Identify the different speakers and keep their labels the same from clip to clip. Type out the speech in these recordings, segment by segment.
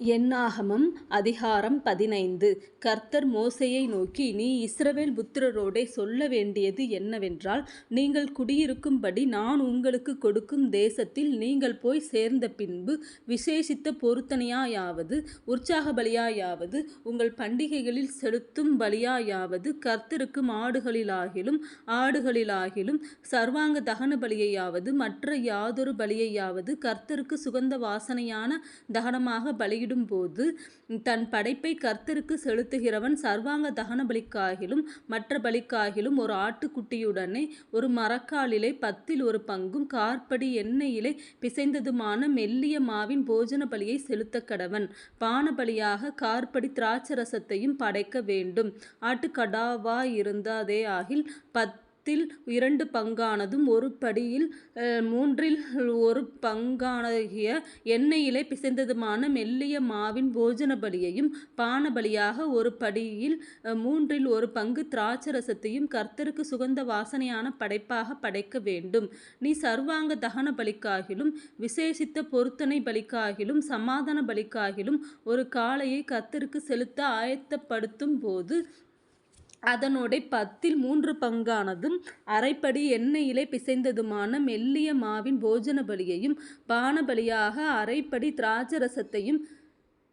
Speaker 1: என்னாகமம் அதிகாரம் பதினைந்து. கர்த்தர் மோசையை நோக்கி நீ இஸ்ரவேல் புத்திரரோடே சொல்ல வேண்டியது என்னவென்றால் நீங்கள் குடியிருக்கும்படி நான் உங்களுக்கு கொடுக்கும் தேசத்தில் நீங்கள் போய் சேர்ந்த பின்பு விசேஷித்த பொருத்தனையாயாவது உற்சாக பலியாயாவது உங்கள் பண்டிகைகளில் செலுத்தும் பலியாயாவது கர்த்தருக்கு மாடுகளிலாகிலும் ஆடுகளிலாகிலும் சர்வாங்க தகன பலியையாவது மற்ற யாதொரு பலியையாவது கர்த்தருக்கு சுகந்த வாசனையான தகனமாக பலியிடும் பலியிடும்போது தன் படைப்பை கர்த்தருக்கு செலுத்துகிறவன் சர்வாங்க தகன பலிக்காகிலும் மற்ற பலிக்காகிலும் ஒரு ஆட்டுக்குட்டியுடனே ஒரு மரக்காலிலே பத்தில் ஒரு பங்கும் கார்படி எண்ணெயிலே பிசைந்ததுமான மெல்லிய மாவின் போஜன பலியை செலுத்த கடவன். பான பலியாக கார்படி திராட்சரசத்தையும் படைக்க வேண்டும். ஆட்டுக்கடாவா இருந்தாதே ஆகில் பத் பத்தில் இரண்டு பங்கானதும் ஒரு படியில் மூன்றில் ஒரு பங்காகிய எண்ணெயிலே பிசைந்ததுமான மெல்லிய மாவின் போஜன பலியையும் பான பலியாக ஒரு படியில் மூன்றில் ஒரு பங்கு திராட்சரசத்தையும் கர்த்தருக்கு சுகந்த வாசனையான படைப்பாக படைக்க வேண்டும். நீ சர்வாங்க தகன பலிக்காகிலும் விசேஷித்த பொருத்தனை பலிக்காகிலும் சமாதான பலிக்காகிலும் ஒரு காளையை கர்த்தருக்கு செலுத்த ஆயத்தப்படுத்தும் போது அதனோடே பத்தில் மூன்று பங்கானதும் அரைப்படி எண்ணெயிலே பிசைந்ததுமான மெல்லிய மாவின் போஜன பலியையும் பானபலியாக அரைப்படி திராட்சரசத்தையும்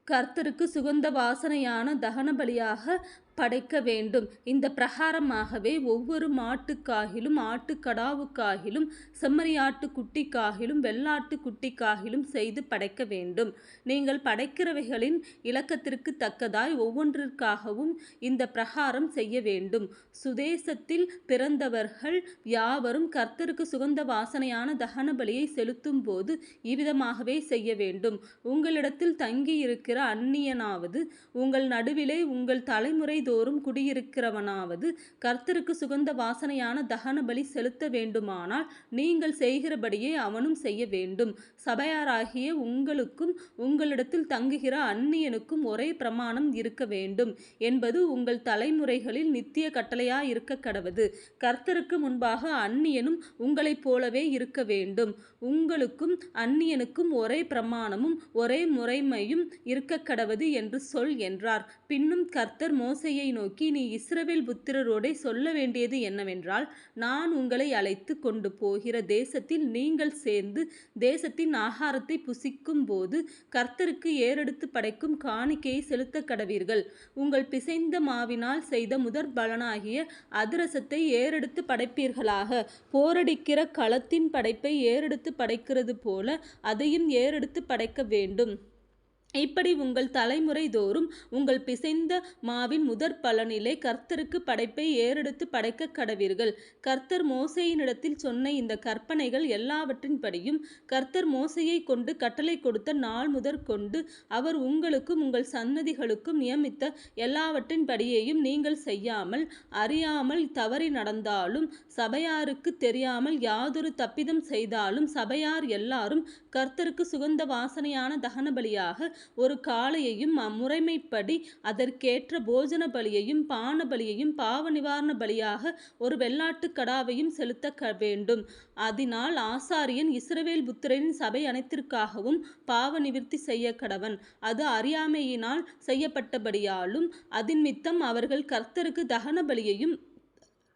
Speaker 1: கர்த்தருக்கு சுகந்த வாசனையான தகன பலியாக படைக்க வேண்டும். இந்த பிரகாரமாகவே ஒவ்வொரு மாட்டுக்காகிலும் ஆட்டுக்கடாவுக்காகிலும் செம்மறியாட்டு குட்டிக்காகிலும் வெள்ளாட்டு குட்டிக்காகிலும் செய்து படைக்க வேண்டும். நீங்கள் படைக்கிறவைகளின் இலக்கத்திற்கு தக்கதாய் ஒவ்வொன்றிற்காகவும் இந்த பிரகாரம் செய்ய வேண்டும். சுதேசத்தில் பிறந்தவர்கள் யாவரும் கர்த்தருக்கு சுகந்த வாசனையான தகன பலியை செலுத்தும் போது இவ்விதமாகவே செய்ய வேண்டும். உங்களிடத்தில் தங்கியிருக்கிற அந்நியனாவது உங்கள் நடுவிலே உங்கள் தலைமுறை தோறும் குடியிருக்கிறவனாவது கர்த்தருக்கு சுகந்த வாசனையான தகன பலி செலுத்த வேண்டுமானால் நீங்கள் செய்கிறபடியே அவனும் செய்ய வேண்டும். சபையாராகிய உங்களுக்கும் உங்களிடத்தில் தங்குகிற அந்நியனுக்கும் ஒரே பிரமாணம் இருக்க வேண்டும். என்பது உங்கள் தலைமுறைகளில் நித்திய கட்டளையாய் இருக்க கடவது. கர்த்தருக்கு முன்பாக அந்நியனும் உங்களைப் போலவே இருக்க வேண்டும். உங்களுக்கும் அந்நியனுக்கும் ஒரே பிரமாணமும் ஒரே முறைமையும் இருக்க கடவது என்று சொல் என்றார். பின்னும் கர்த்தர் மோசை மோசையை நோக்கி நீ இஸ்ரவேல் புத்திரரோடே சொல்ல வேண்டியது என்னவென்றால் நான் உங்களை அழைத்து கொண்டு போகிற தேசத்தில் நீங்கள் சேர்ந்து தேசத்தின் ஆகாரத்தை புசிக்கும் போது கர்த்தருக்கு ஏறெடுத்து படைக்கும் காணிக்கையை செலுத்த கடவீர்கள். உங்கள் பிசைந்த மாவினால் செய்த முதற் பலனாகிய அதிரசத்தை ஏறெடுத்து படைப்பீர்களாக. போரடிக்கிற களத்தின் படைப்பை ஏறெடுத்து படைக்கிறது போல அதையும் ஏறெடுத்து படைக்க வேண்டும். இப்படி உங்கள் தலைமுறை தோறும் உங்கள் பிசைந்த மாவின் முதற் பலனிலே கர்த்தருக்கு படைப்பை ஏறெடுத்து படைக்க கடவீர்கள். கர்த்தர் மோசையினிடத்தில் சொன்ன இந்த கற்பனைகள் எல்லாவற்றின்படியும் கர்த்தர் மோசையை கொண்டு கட்டளை கொடுத்த நாள் முதற் கொண்டு அவர் உங்களுக்கும் உங்கள் சன்னதிகளுக்கும் நியமித்த எல்லாவற்றின்படியையும் நீங்கள் செய்யாமல் அறியாமல் தவறி நடந்தாலும் சபையாருக்கு தெரியாமல் யாதொரு தப்பிதம் செய்தாலும் சபையார் எல்லாரும் கர்த்தருக்கு சுகந்த வாசனையான தகன பலியாக ஒரு காளையையும் அம்முறைமைப்படி அதற்கேற்ற போஜன பலியையும் பான பலியையும் பாவ நிவாரண பலியாக ஒரு வெள்ளாட்டுக் கடாவையும் செலுத்த வேண்டும். அதனால் ஆசாரியன் இஸ்ரவேல் புத்திரரின் சபை அனைத்திற்காகவும் பாவ நிவிற்த்தி செய்ய கடவன். அது அறியாமையினால் செய்யப்பட்டபடியாலும் அதின்மித்தம் அவர்கள் கர்த்தருக்கு தகன பலியையும்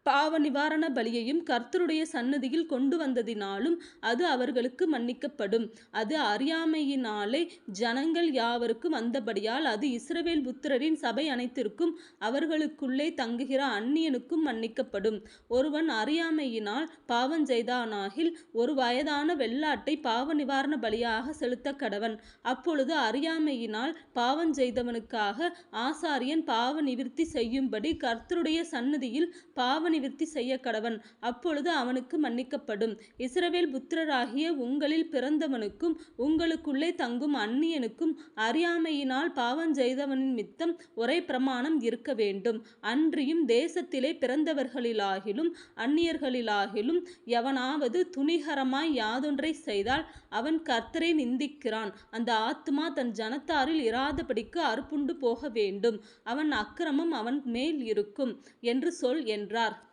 Speaker 1: பாவ நிவாரண பலியையும் கர்த்தருடைய சன்னதியில் கொண்டு வந்ததினாலும் அது அவர்களுக்கு மன்னிக்கப்படும். அது அறியாமையினாலே ஜனங்கள் யாவருக்கும் வந்தபடியால் அது இஸ்ரவேல் புத்திரரின் சபை அனைத்திற்கும் அவர்களுக்குள்ளே தங்குகிற அந்நியனுக்கும் மன்னிக்கப்படும். ஒருவன் அறியாமையினால் பாவம் செய்தானாகில் ஒரு வயதான வெள்ளாட்டை பாவ நிவாரண பலியாக செலுத்த கடவன். அப்பொழுது அறியாமையினால் பாவம் செய்தவனுக்காக ஆசாரியன் பாவ நிவிற்த்தி செய்யும்படி கர்த்தருடைய சன்னதியில் பாவ நிவிற்த்தி செய்ய கடவன். அப்பொழுது அவனுக்கு மன்னிக்கப்படும். இஸ்ரவேல் புத்திரராகிய உங்களில் பிறந்தவனுக்கும் உங்களுக்குள்ளே தங்கும் அந்நியனுக்கும் அறியாமையினால் பாவம் செய்தவனின் மித்தம் ஒரே பிரமாணம் இருக்க வேண்டும். அன்றியும் தேசத்திலே பிறந்தவர்களிலாகிலும் அந்நியர்களிலாகிலும் எவனாவது துணிகரமாய் யாதொன்றை செய்தால் அவன் கர்த்தரை நிந்திக்கிறான். அந்த ஆத்மா தன் ஜனத்தாரில் இராதபடிக்கு அறுப்புண்டு போக வேண்டும். அவன் அக்கிரமம் அவன் மேல் இருக்கும் என்று சொல் என்றார்.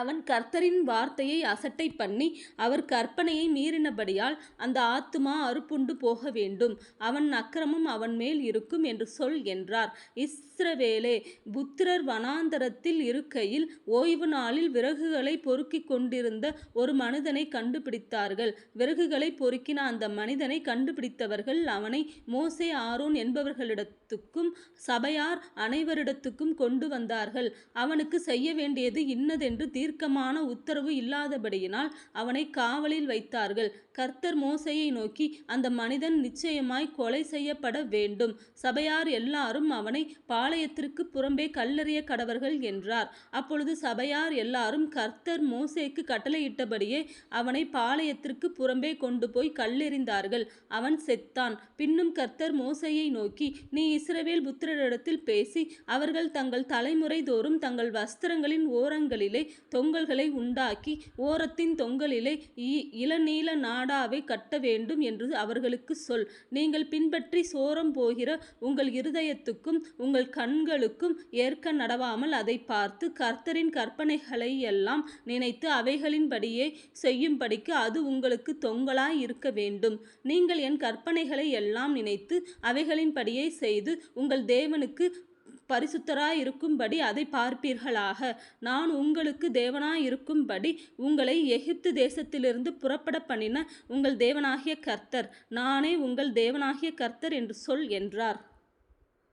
Speaker 1: அவன் கர்த்தரின் வார்த்தையை அசட்டை பண்ணி அவர் கற்பனையை மீறினபடியால் அந்த ஆத்துமா அறுப்புண்டு போக வேண்டும். அவன் அக்கிரமம் அவன் மேல் இருக்கும் என்று சொல் என்றார். இஸ்ரவேலே புத்திரர் வனாந்தரத்தில் இருக்கையில் ஓய்வு நாளில் விறகுகளை பொறுக்கிக் கொண்டிருந்த ஒரு மனிதனை கண்டுபிடித்தார்கள். விறகுகளை பொறுக்கின அந்த மனிதனை கண்டுபிடித்தவர்கள் அவனை மோசே ஆரோன் என்பவர்களிடத்துக்கும் சபையார் அனைவரிடத்துக்கும் கொண்டு வந்தார்கள். அவனுக்கு செய்ய வேண்டியது இன்னதென்று தீர்க்கமான உத்தரவு இல்லாதபடியினால் அவனை காவலில் வைத்தார்கள். கர்த்தர் மோசையை நோக்கி அந்த மனிதன் நிச்சயமாய் கொலை செய்யப்பட வேண்டும். சபையார் எல்லாரும் அவனை பாளையத்திற்கு புறம்பே கல்லறிய கடவர்கள் என்றார். அப்பொழுது சபையார் எல்லாரும் கர்த்தர் மோசேக்கு கட்டளையிட்டபடியே அவனை பாளையத்திற்கு புறம்பே கொண்டு போய் கல்லெறிந்தார்கள். அவன் செத்தான். பின்னும் கர்த்தர் மோசையை நோக்கி நீ இஸ்ரவேல் புத்திரரிடத்தில் பேசி அவர்கள் தங்கள் தலைமுறை தோறும் தங்கள் வஸ்திரங்களின் ஓரங்களிலே தொங்கல்களை உண்டாக்கி ஓரத்தின் தொங்கலிலே இ- இளநீல நாடாவை கட்ட வேண்டும் என்று அவர்களுக்கு சொல். நீங்கள் பின்பற்றி சோரம் போகிற உங்கள் இருதயத்துக்கும் உங்கள் கண்களுக்கும் ஏற்க நடவாமல் அதை பார்த்து கர்த்தரின் கற்பனைகளை எல்லாம் நினைத்து அவைகளின்படியே செய்யும்படிக்கு அது உங்களுக்கு தொங்கலாய் இருக்க வேண்டும். நீங்கள் என் கற்பனைகளை எல்லாம் நினைத்து அவைகளின்படியே செய்து உங்கள் தேவனுக்கு பரிசுத்தராய் இருக்கும்படி அதை பார்ப்பீர்களாக. நான் உங்களுக்கு தேவனாய் இருக்கும்படி உங்களை எகிப்து தேசத்திலிருந்து புறப்பட பண்ணின உங்கள் தேவனாகிய கர்த்தர். நானே உங்கள் தேவனாகிய கர்த்தர் என்று சொல் என்றார்.